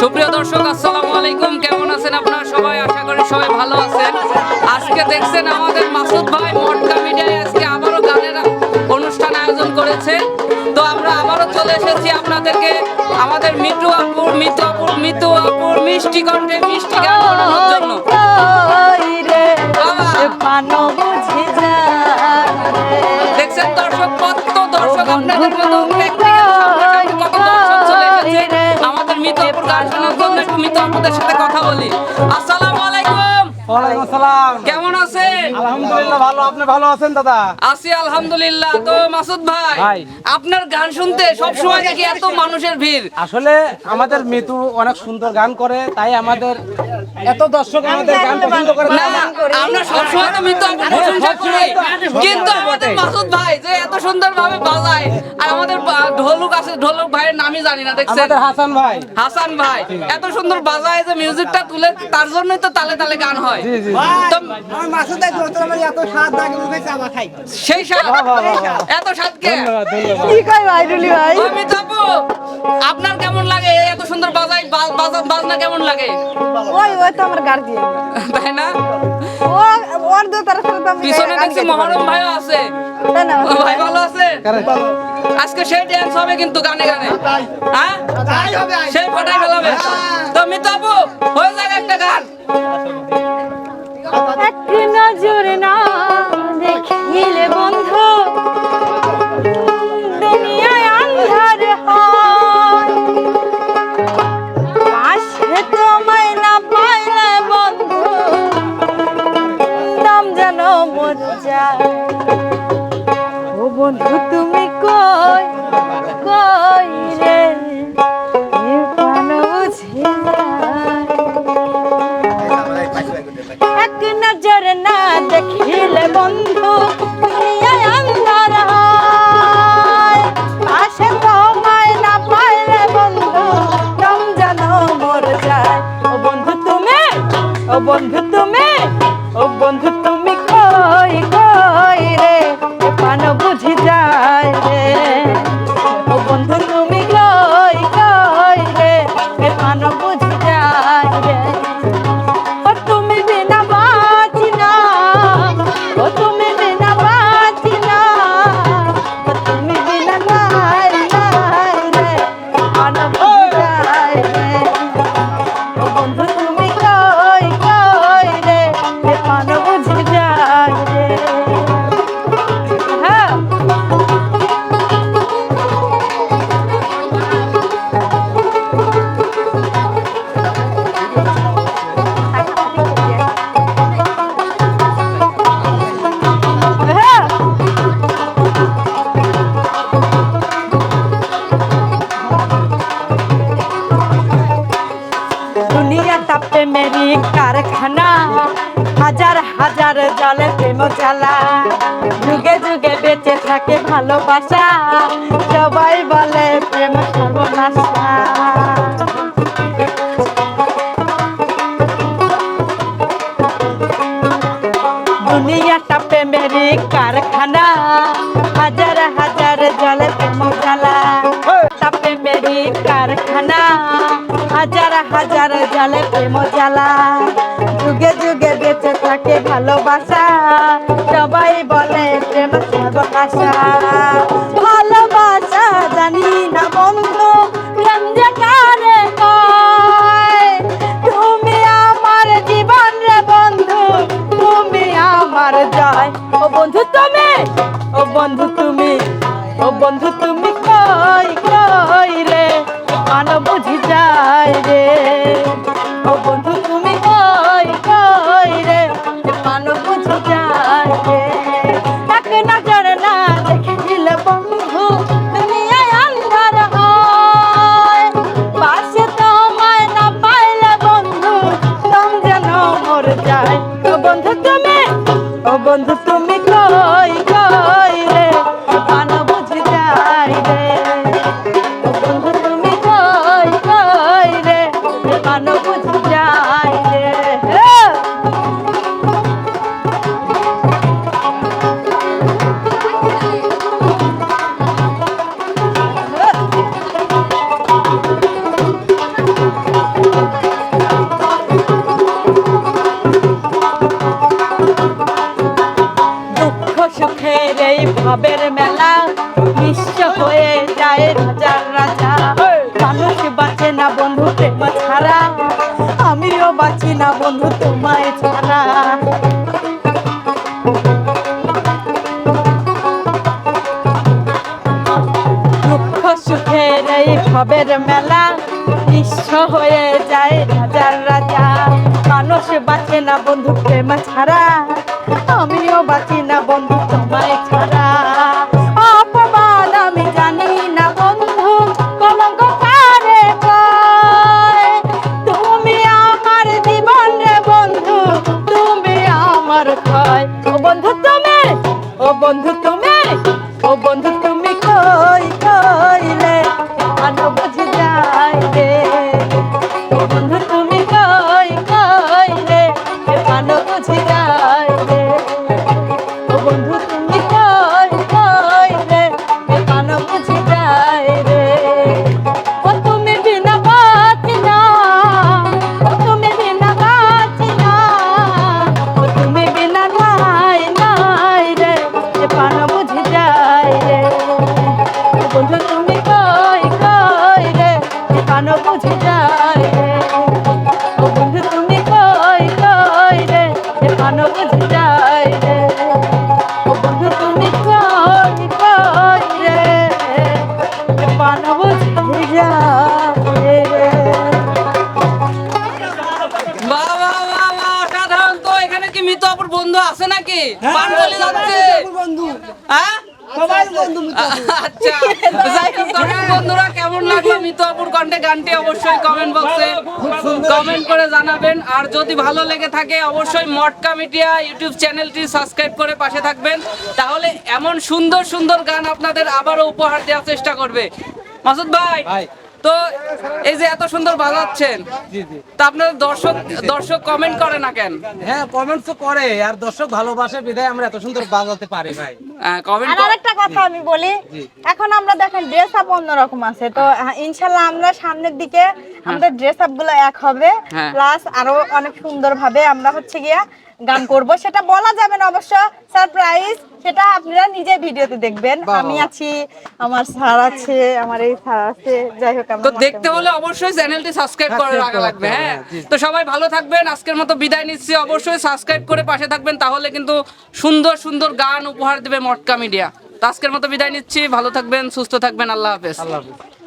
সুপ্রিয় দর্শক আসসালামু আলাইকুম। কেমন আছেন আপনারা সবাই? আশা করি সবাই ভালো আছেন। আজকে দেখছেন আমাদের মাসুদ ভাই মটকা মিডিয়ায় আজকে আবারও গানের অনুষ্ঠান আয়োজন করেছে। তো আমরা আবারও চলে এসেছি আপনাদেরকে। আমাদের মিতু আপুর মিতু আপুর মিতু আপুর মিষ্টি কণ্ঠে মিষ্টি গান জন্য। দেখছেন গান শোনার জন্য একটু মিতু আপুদের সাথে কথা বলি। আসসালামু ওয়ালাইকুম আসসালাম কেমন আছেন? আলহামদুলিল্লাহ ভালো। আপনি ভালো আছেন দাদা? আছি আলহামদুলিল্লাহ। তো মাসুদ ভাই। আপনার গান শুনতে সব সময় দেখি এত মানুষের ভিড়। আসলে আমাদের মিতু অনেক সুন্দর গান করে তাই আমাদের এত দর্শক আমাদের গান পছন্দ করে। না আমরা সব সময় তো মিতু প্রশংসা করি। কিন্তু আমাদের মাসুদ ভাই যে এত সুন্দর ভাবে বাজায় আর আমাদের ঢোলক আছে ঢোলক ভাইয়ের নামই জানি না দেখছেন? আমাদের হাসান ভাই। হাসান ভাই এত সুন্দর বাজায় যে মিউজিকটা তুলে তার জন্যই তো তালে তালে গান হয়। এত স্বাদ সেই। এত কি? ভাই রুলি ভাই? অমিত আপু আপনার কেমন লাগে? এত সুন্দর বাজাই বাজনা কেমন লাগে? ওই ওই তো আমার গার্জিয়ান তাই না? ও ওর দো তার সাথে পিছনে দেখছি মহরম ভাইও আছে। তাই না? ও ভাই ভালো আছে? আজকে সেই ড্যান্স হবে কিন্তু গানে গানে। হ্যাঁ? সেই ফাটাই ফেলাবে। তো মিত হয়ে যাক একটা গান। কারখানা হাজার হাজার জলে প্রেম চালা যুগে যুগে বেঁচে থাকে ভালোবাসা। সবাই কারখানা হাজার হাজার জালে প্রেম জ্বালা। যুগে যুগে বেঁচে থাকে ভালোবাসা, সবাই বলে প্রেম সর্বনাশা বুঝি যায় রে। ও বন্ধু প্রেম ছাড়া আমিও বাঁচি না বন্ধু, তোমায় ছাড়া। দুঃখ সুখের এই খবের মেলা বিশ্ব হয়ে যায় রাজার রাজা। মানুষ বাঁচে না বন্ধু, প্রেম ছাড়া। আমিও বাঁচি না বন্ধু, তোমায় ছাড়া। ও বন্ধু তুমি পান বুঝি যায় ও বন্ধু তুমি কই কই রে? এ পান বুঝি যায় রে। ও বন্ধু তুমি কই কই রে? এ পান বুঝি যায় রে। বাহ বাহ বাহ বাহ অসাধারণ তো এখানে কি মৃত অপর বন্ধু আছে নাকি? পান চলে যাচ্ছে। হ্যাঁ? আচ্ছা যাই হোক বন্ধুরা কেমন লাগল মৃত অপুর কণ্ঠে গানটি অবশ্যই কমেন্ট বক্সে কমেন্ট করে জানাবেন। আর যদি ভালো লেগে থাকে, অবশ্যই মটকা মিডিয়া ইউটিউব চ্যানেলটি সাবস্ক্রাইব করে পাশে থাকবেন। তাহলে এমন সুন্দর সুন্দর গান আপনাদের আবারও উপহার দেওয়ার চেষ্টা করবে। মাসুদ ভাই। তো এই যে এত সুন্দর বাজাচ্ছেন জি জি। তা আপনাদের দর্শক দর্শক কমেন্ট করে না কেন? হ্যাঁ কমেন্টস তো করে আর দর্শক ভালোবাসে বিধায় আমরা এত সুন্দর বাজাতে পারি ভাই। কমেন্ট আর আরেকটা কথা আমি বলি এখন আমরা দেখেন ড্রেস আপ অন্যরকম আছে তো হ্যাঁ, ইনশাল্লাহ আমরা সামনের দিকে আমাদের ড্রেস আপগুলো এক হবে হ্যাঁ। প্লাস আরও অনেক সুন্দর ভাবে আমরা হচ্ছে গিয়া গান করব। সেটা বলা যাবে না অবশ্য সারপ্রাইজ সেটা আপনারা নিজে ভিডিওতে দেখবেন। আমি আছি আমার স্যার আছে আমার এই স্যার আছে যাই হোক তো দেখতে হলে অবশ্যই চ্যানেলটি সাবস্ক্রাইব করে রাখা লাগবে হ্যাঁ? হ্যাঁ, তো সবাই ভালো থাকবেন আজকের মতো বিদায় নিচ্ছি। অবশ্যই সাবস্ক্রাইব করে পাশে থাকবেন তাহলে কিন্তু সুন্দর সুন্দর গান উপহার দেবে মটকা মিডিয়া। তো আজকের মতো বিদায় নিচ্ছি ভালো থাকবেন সুস্থ থাকবেন আল্লাহ হাফেজ। আল্লাহ হাফিজ।